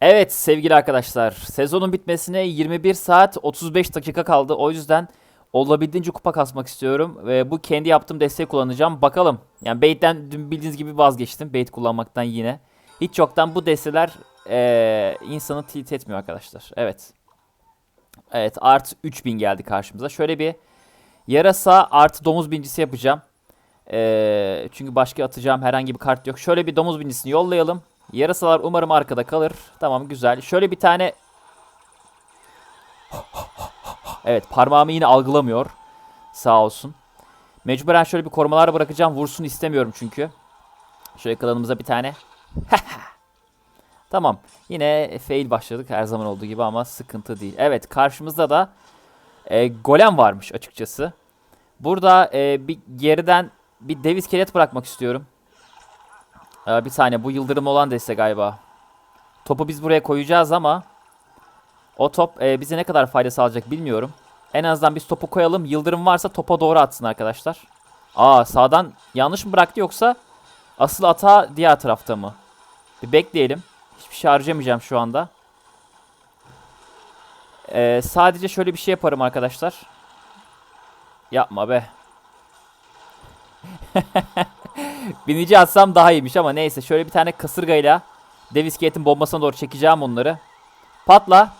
Evet sevgili arkadaşlar sezonun bitmesine 21 saat 35 dakika kaldı. O yüzden olabildiğince kupa kasmak istiyorum. Ve bu kendi yaptığım desteği kullanacağım. Bakalım. Yani bait'ten dün bildiğiniz gibi vazgeçtim. Bait kullanmaktan yine. Hiç yoktan bu desteler eee, insanı tilt etmiyor arkadaşlar. Evet. Evet artı 3000 geldi karşımıza. Şöyle bir yarasa artı domuz bincisi yapacağım. Eee, çünkü başka atacağım herhangi bir kart yok. Şöyle bir domuz bincisini yollayalım. Yarasalar umarım arkada kalır. Tamam güzel. Şöyle bir tane... Evet parmağımı yine algılamıyor. Sağ olsun. Mecburen şöyle bir korumalar bırakacağım. Vursun istemiyorum çünkü. Şöyle klanımıza bir tane. tamam. Yine fail başladık her zaman olduğu gibi ama sıkıntı değil. Evet karşımızda da e, golem varmış açıkçası. Burada e, bir geriden bir dev iskelet bırakmak istiyorum. Ee, bir saniye bu yıldırım olan deste galiba. Topu biz buraya koyacağız ama o top e, bize ne kadar fayda sağlayacak bilmiyorum. En azından biz topu koyalım. Yıldırım varsa topa doğru atsın arkadaşlar. Aa sağdan yanlış mı bıraktı yoksa asıl ata diğer tarafta mı? Bir bekleyelim. Hiçbir şey harcamayacağım şu anda. Ee, sadece şöyle bir şey yaparım arkadaşlar. Yapma be. Binici atsam daha iyiymiş ama neyse. Şöyle bir tane kasırgayla dev iskeletin bombasına doğru çekeceğim onları. Patla.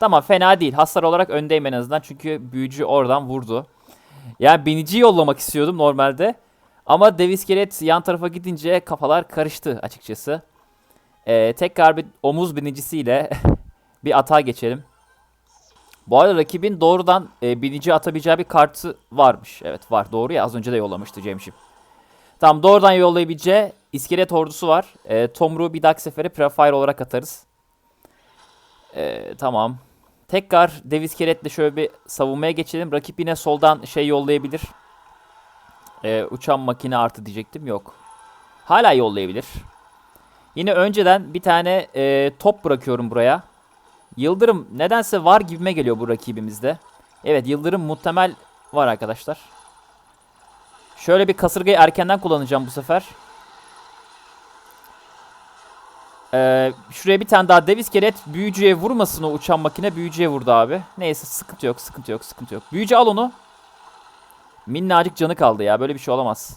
Tamam fena değil. Hasar olarak öndeyim en azından. Çünkü büyücü oradan vurdu. Yani binici yollamak istiyordum normalde. Ama dev iskelet yan tarafa gidince kafalar karıştı açıkçası. Ee, tekrar bir omuz binicisiyle bir atağa geçelim. Bu arada rakibin doğrudan e, binici atabileceği bir kartı varmış. Evet var doğru ya az önce de yollamıştı Cemşim. Tamam doğrudan yollayabileceği iskelet ordusu var. E, Tomruğu bir dahaki sefere prefire olarak atarız. E, tamam. Tekrar dev iskeletle şöyle bir savunmaya geçelim. Rakip yine soldan şey yollayabilir. E, uçan makine artı diyecektim. Yok. Hala yollayabilir. Yine önceden bir tane e, top bırakıyorum buraya. Yıldırım nedense var gibime geliyor bu rakibimizde. Evet Yıldırım muhtemel var arkadaşlar. Şöyle bir kasırgayı erkenden kullanacağım bu sefer. Ee, şuraya bir tane daha dev iskelet büyücüye vurmasın o uçan makine büyücüye vurdu abi. Neyse sıkıntı yok sıkıntı yok sıkıntı yok. Büyücü al onu. Minnacık canı kaldı ya böyle bir şey olamaz.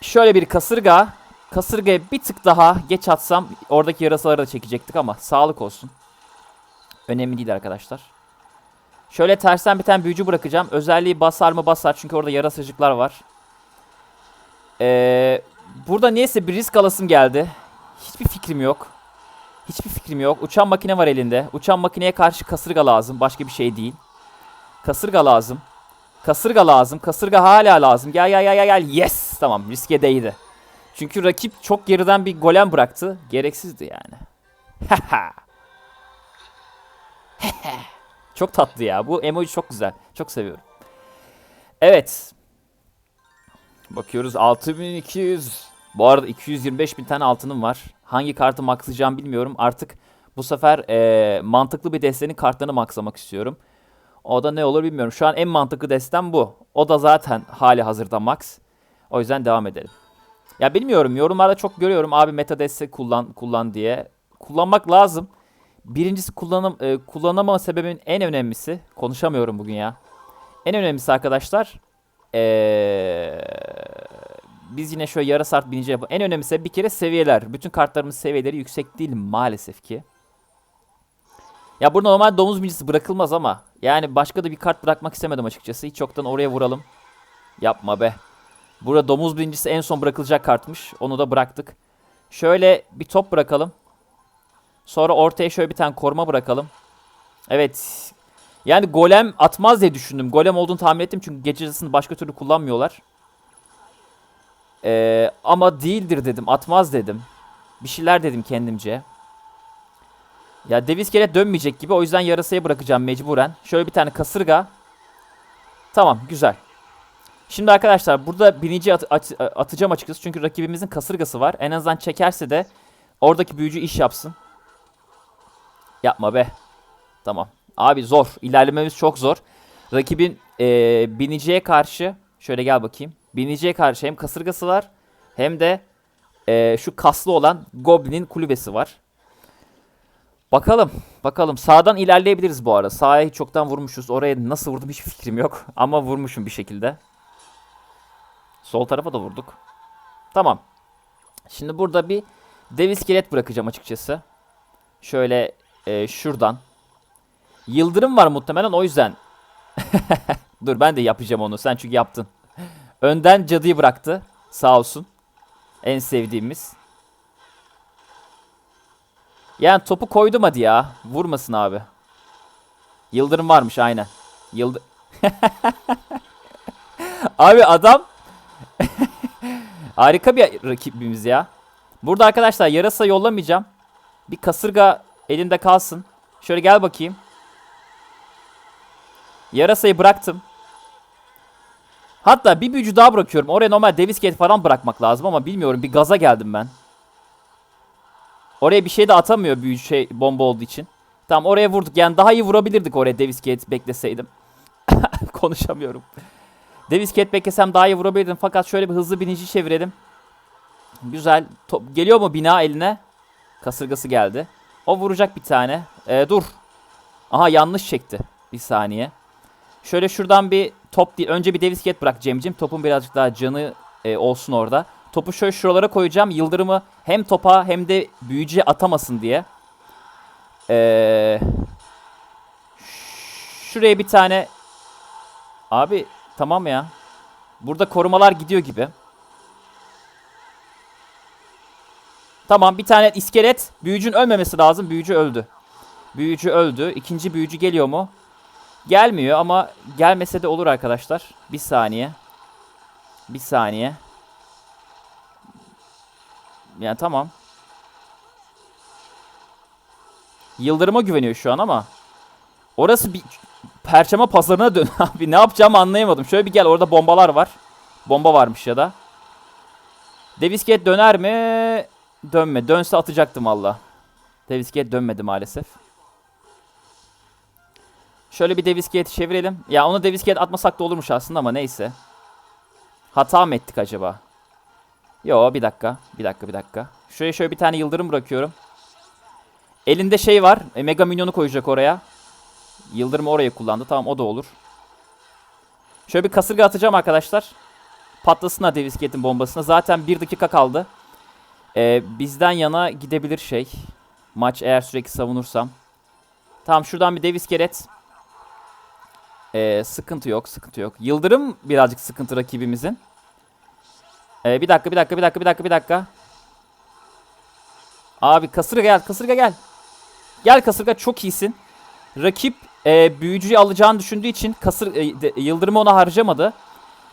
Şöyle bir kasırga. Kasırgaya bir tık daha geç atsam oradaki yarasaları da çekecektik ama sağlık olsun. Önemli değil arkadaşlar. Şöyle tersten bir tane büyücü bırakacağım. Özelliği basar mı basar çünkü orada yarasacıklar var. Ee, burada niyeyse bir risk alasım geldi. Hiçbir fikrim yok. Hiçbir fikrim yok. Uçan makine var elinde. Uçan makineye karşı kasırga lazım. Başka bir şey değil. Kasırga lazım. Kasırga lazım. Kasırga hala lazım. Gel gel gel gel gel. Yes. Tamam riske değdi. Çünkü rakip çok geriden bir golem bıraktı. Gereksizdi yani. çok tatlı ya. Bu emoji çok güzel. Çok seviyorum. Evet. Bakıyoruz 6200. Bu arada 225 bin tane altınım var. Hangi kartı maxlayacağım bilmiyorum. Artık bu sefer eee, mantıklı bir destenin kartlarını maxlamak istiyorum. O da ne olur bilmiyorum. Şu an en mantıklı destem bu. O da zaten hali hazırda max. O yüzden devam edelim. Ya bilmiyorum yorumlarda çok görüyorum abi meta destek kullan kullan diye. Kullanmak lazım. Birincisi kullanım e, kullanamama sebebimin en önemlisi konuşamıyorum bugün ya. En önemlisi arkadaşlar ee, biz yine şöyle yarı saat binince yapalım. En önemlisi bir kere seviyeler. Bütün kartlarımız seviyeleri yüksek değil maalesef ki. Ya burada normal domuz binicisi bırakılmaz ama yani başka da bir kart bırakmak istemedim açıkçası. Hiç çoktan oraya vuralım. Yapma be. Burada domuz birincisi en son bırakılacak kartmış. Onu da bıraktık. Şöyle bir top bırakalım. Sonra ortaya şöyle bir tane koruma bırakalım. Evet. Yani golem atmaz diye düşündüm. Golem olduğunu tahmin ettim çünkü yazısını başka türlü kullanmıyorlar. Ee, ama değildir dedim. Atmaz dedim. Bir şeyler dedim kendimce. Ya dev iskelet dönmeyecek gibi o yüzden yarasaya bırakacağım mecburen. Şöyle bir tane kasırga. Tamam güzel. Şimdi arkadaşlar burada birinci at- at- atacağım açıkçası çünkü rakibimizin kasırgası var. En azından çekerse de oradaki büyücü iş yapsın. Yapma be. Tamam. Abi zor. İlerlememiz çok zor. Rakibin eee biniciye karşı şöyle gel bakayım. Biniciye karşı hem kasırgası var hem de e, şu kaslı olan Goblin'in kulübesi var. Bakalım. Bakalım. Sağdan ilerleyebiliriz bu arada. Sağa çoktan vurmuşuz. Oraya nasıl vurdum hiç fikrim yok. Ama vurmuşum bir şekilde. Sol tarafa da vurduk. Tamam. Şimdi burada bir dev iskelet bırakacağım açıkçası. Şöyle e, şuradan. Yıldırım var muhtemelen o yüzden. Dur ben de yapacağım onu. Sen çünkü yaptın. Önden cadıyı bıraktı. Sağ olsun. En sevdiğimiz. Yani topu koydum hadi ya. Vurmasın abi. Yıldırım varmış aynen. Yıldı Abi adam harika bir rakibimiz ya. Burada arkadaşlar yarasa yollamayacağım. Bir kasırga elinde kalsın. Şöyle gel bakayım. Yarasayı bıraktım. Hatta bir büyücü daha bırakıyorum. Oraya normal devisket falan bırakmak lazım ama bilmiyorum. Bir gaza geldim ben. Oraya bir şey de atamıyor büyücü şey bomba olduğu için. Tamam oraya vurduk. Yani daha iyi vurabilirdik oraya devisket bekleseydim. Konuşamıyorum. Devisket beklesem daha iyi vurabilirdim. Fakat şöyle bir hızlı binici çevirelim. Güzel. Top, geliyor mu bina eline? Kasırgası geldi. O vuracak bir tane. Ee, dur. Aha yanlış çekti. Bir saniye. Şöyle şuradan bir top değil. Önce bir devisket bırak Cem'cim. Topun birazcık daha canı e, olsun orada. Topu şöyle şuralara koyacağım. Yıldırımı hem topa hem de büyücüye atamasın diye. Ee, şuraya bir tane... Abi tamam ya. Burada korumalar gidiyor gibi. Tamam bir tane iskelet. Büyücün ölmemesi lazım. Büyücü öldü. Büyücü öldü. İkinci büyücü geliyor mu? Gelmiyor ama gelmese de olur arkadaşlar. Bir saniye. Bir saniye. Yani tamam. Yıldırıma güveniyor şu an ama. Orası bir perçeme pazarına dön abi. Ne yapacağımı anlayamadım. Şöyle bir gel orada bombalar var. Bomba varmış ya da. Devisket döner mi? Dönme. Dönse atacaktım valla. Devisket dönmedi maalesef. Şöyle bir Devisket'i çevirelim. Ya onu Devisket atmasak da olurmuş aslında ama neyse. Hata mı ettik acaba? Yo bir dakika. Bir dakika bir dakika. Şuraya şöyle bir tane yıldırım bırakıyorum. Elinde şey var. E, Mega Minyon'u koyacak oraya. Yıldırımı oraya kullandı. Tamam o da olur. Şöyle bir kasırga atacağım arkadaşlar. Patlasın ha Devisket'in bombasına. Zaten bir dakika kaldı. Ee, bizden yana gidebilir şey. Maç eğer sürekli savunursam. Tamam şuradan bir Devisket. Ee, sıkıntı yok, sıkıntı yok. Yıldırım birazcık sıkıntı rakibimizin. Ee, bir dakika, bir dakika, bir dakika, bir dakika, bir dakika. Abi kasırga gel, kasırga gel. Gel kasırga çok iyisin. Rakip e, büyücüyü alacağını düşündüğü için kasır e, de, yıldırımı ona harcamadı.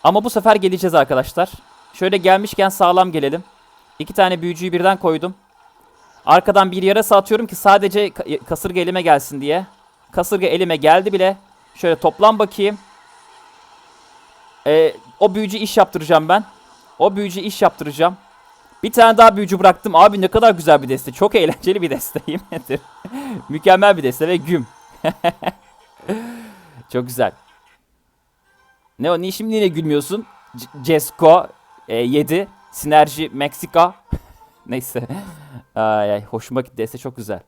Ama bu sefer geleceğiz arkadaşlar. Şöyle gelmişken sağlam gelelim. İki tane büyücüyü birden koydum. Arkadan bir yarasa atıyorum ki sadece kasırga elime gelsin diye. Kasırga elime geldi bile. Şöyle toplam bakayım. Ee, o büyücü iş yaptıracağım ben. O büyücü iş yaptıracağım. Bir tane daha büyücü bıraktım. Abi ne kadar güzel bir deste. Çok eğlenceli bir deste. Yemin Mükemmel bir deste ve güm. Çok güzel. Ne o? Niye şimdi yine gülmüyorsun? C Cesco e, 7. Sinerji Meksika. Neyse. Ay ay hoşuma gitti. Deste çok güzel.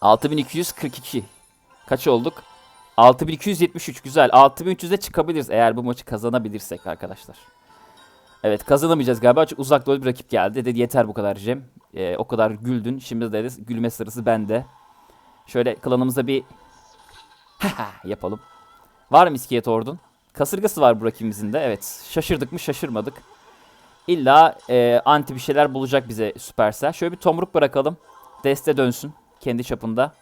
6242. Kaç olduk? 6273 güzel. 6300'e çıkabiliriz eğer bu maçı kazanabilirsek arkadaşlar. Evet kazanamayacağız galiba. Çok uzak doğru bir rakip geldi. Dedi yeter bu kadar Cem. Ee, o kadar güldün. Şimdi deriz gülme sırası bende. Şöyle klanımıza bir yapalım. Var mı iskelet ordun? Kasırgası var bu rakibimizin de. Evet. Şaşırdık mı şaşırmadık. İlla e, anti bir şeyler bulacak bize Supercell. Şöyle bir tomruk bırakalım. Deste dönsün. Kendi çapında.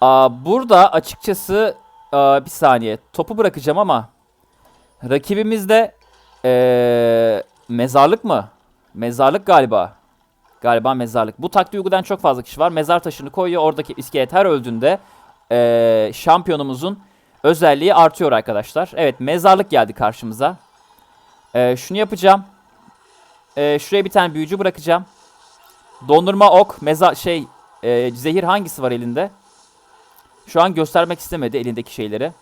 Aa, burada açıkçası aa, bir saniye. Topu bırakacağım ama rakibimiz de ee, mezarlık mı? Mezarlık galiba. Galiba mezarlık. Bu taktiği uygulayan çok fazla kişi var. Mezar taşını koyuyor. Oradaki iskelet her öldüğünde ee, şampiyonumuzun özelliği artıyor arkadaşlar. Evet mezarlık geldi karşımıza. Ee, şunu yapacağım. Ee, şuraya bir tane büyücü bırakacağım. Dondurma ok, mezar şey, e, zehir hangisi var elinde? Şu an göstermek istemedi elindeki şeyleri.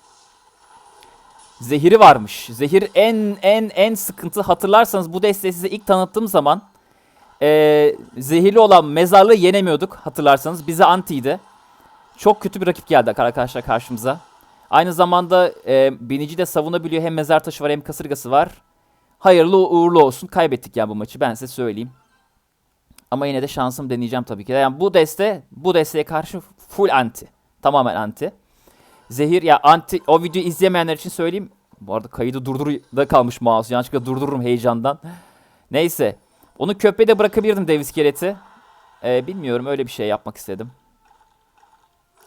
Zehiri varmış. Zehir en en en sıkıntı. Hatırlarsanız bu desteği size ilk tanıttığım zaman eee, zehirli olan mezarlığı yenemiyorduk. Hatırlarsanız bize antiydi. Çok kötü bir rakip geldi arkadaşlar karşımıza. Aynı zamanda e, binici de savunabiliyor. Hem mezar taşı var hem kasırgası var. Hayırlı uğurlu olsun. Kaybettik yani bu maçı ben size söyleyeyim. Ama yine de şansım deneyeceğim tabii ki. Yani bu deste bu desteğe karşı full anti. Tamamen anti. Zehir ya anti o videoyu izlemeyenler için söyleyeyim. Bu arada kaydı durdurda kalmış mouse. Yanlışlıkla durdururum heyecandan. Neyse. Onu köpeğe de bırakabilirdim dev iskeleti. Ee, bilmiyorum öyle bir şey yapmak istedim.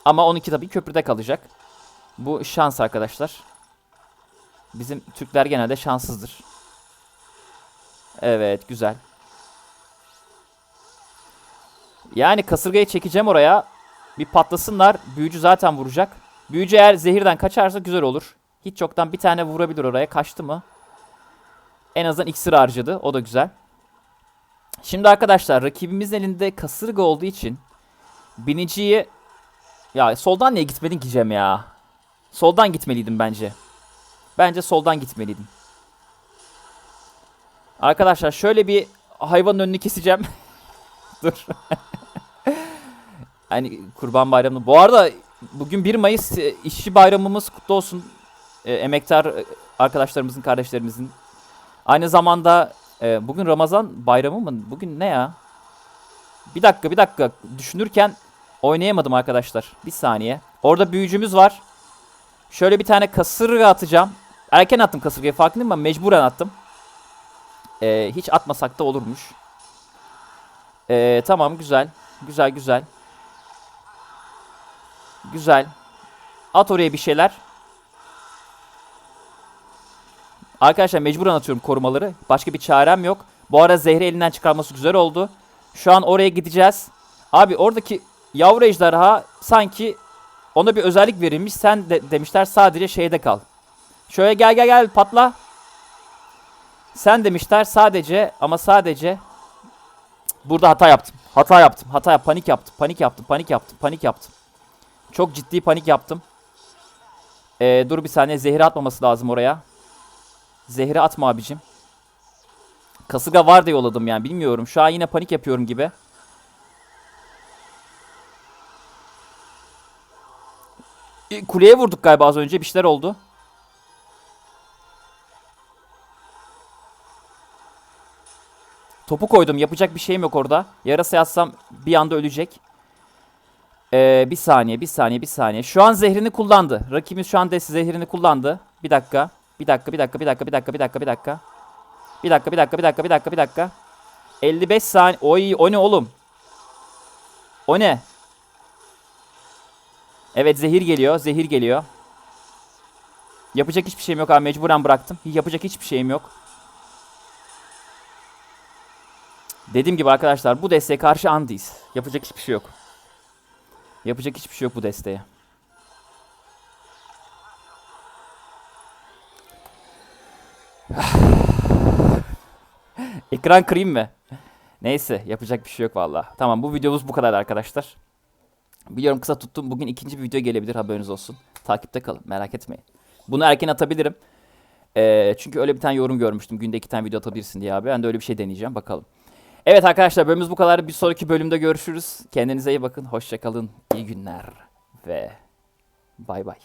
Ama onunki tabii köprüde kalacak. Bu şans arkadaşlar. Bizim Türkler genelde şanssızdır. Evet güzel. Yani kasırgayı çekeceğim oraya. Bir patlasınlar. Büyücü zaten vuracak. Büyücü eğer zehirden kaçarsa güzel olur. Hiç çoktan bir tane vurabilir oraya. Kaçtı mı? En azından iksir harcadı. O da güzel. Şimdi arkadaşlar rakibimizin elinde kasırga olduğu için biniciyi ya soldan niye gitmedin ki ya? Soldan gitmeliydim bence. Bence soldan gitmeliydim. Arkadaşlar şöyle bir hayvanın önünü keseceğim. Dur. hani kurban bayramı. Bu arada bugün 1 Mayıs e, işçi bayramımız kutlu olsun. E, emektar e, arkadaşlarımızın, kardeşlerimizin. Aynı zamanda e, bugün Ramazan bayramı mı? Bugün ne ya? Bir dakika, bir dakika. Düşünürken oynayamadım arkadaşlar. Bir saniye. Orada büyücümüz var. Şöyle bir tane kasırga atacağım. Erken attım kasırgayı farkındayım ama mecburen attım. Ee, hiç atmasak da olurmuş. Ee, tamam güzel. Güzel güzel. Güzel. At oraya bir şeyler. Arkadaşlar mecburen atıyorum korumaları. Başka bir çarem yok. Bu ara zehri elinden çıkarması güzel oldu. Şu an oraya gideceğiz. Abi oradaki yavru ejderha sanki ona bir özellik verilmiş. Sen de demişler sadece şeyde kal. Şöyle gel gel gel patla. Sen demişler sadece ama sadece burada hata yaptım. Hata yaptım. Hata yap. Panik yaptım. Panik yaptım. Panik yaptım. Panik yaptım. Çok ciddi panik yaptım. Ee, dur bir saniye. Zehri atmaması lazım oraya. Zehri atma abicim. Kasırga var diye yolladım yani. Bilmiyorum. Şu an yine panik yapıyorum gibi. E, Kuleye vurduk galiba az önce. Bir şeyler oldu. Topu koydum. Yapacak bir şeyim yok orada. Yarasa yatsam bir anda ölecek. Ee, bir saniye, bir saniye, bir saniye. Şu an zehrini kullandı. Rakibimiz şu an de zehrini kullandı. Bir dakika. Bir dakika, bir dakika, bir dakika, bir dakika, bir dakika, bir dakika. Bir dakika, bir dakika, bir dakika, bir dakika, bir dakika. 55 saniye. Oy, o ne oğlum? O ne? Evet zehir geliyor. Zehir geliyor. Yapacak hiçbir şeyim yok abi. Mecburen bıraktım. Yapacak hiçbir şeyim yok. Dediğim gibi arkadaşlar bu desteğe karşı andıyız. Yapacak hiçbir şey yok. Yapacak hiçbir şey yok bu desteğe. Ekran kırayım mı? Neyse yapacak bir şey yok valla. Tamam bu videomuz bu kadar arkadaşlar. Biliyorum kısa tuttum. Bugün ikinci bir video gelebilir haberiniz olsun. Takipte kalın merak etmeyin. Bunu erken atabilirim. Ee, çünkü öyle bir tane yorum görmüştüm. Günde iki tane video atabilirsin diye abi. Ben de öyle bir şey deneyeceğim bakalım. Evet arkadaşlar bölümümüz bu kadar. Bir sonraki bölümde görüşürüz. Kendinize iyi bakın. Hoşçakalın. İyi günler. Ve bay bay.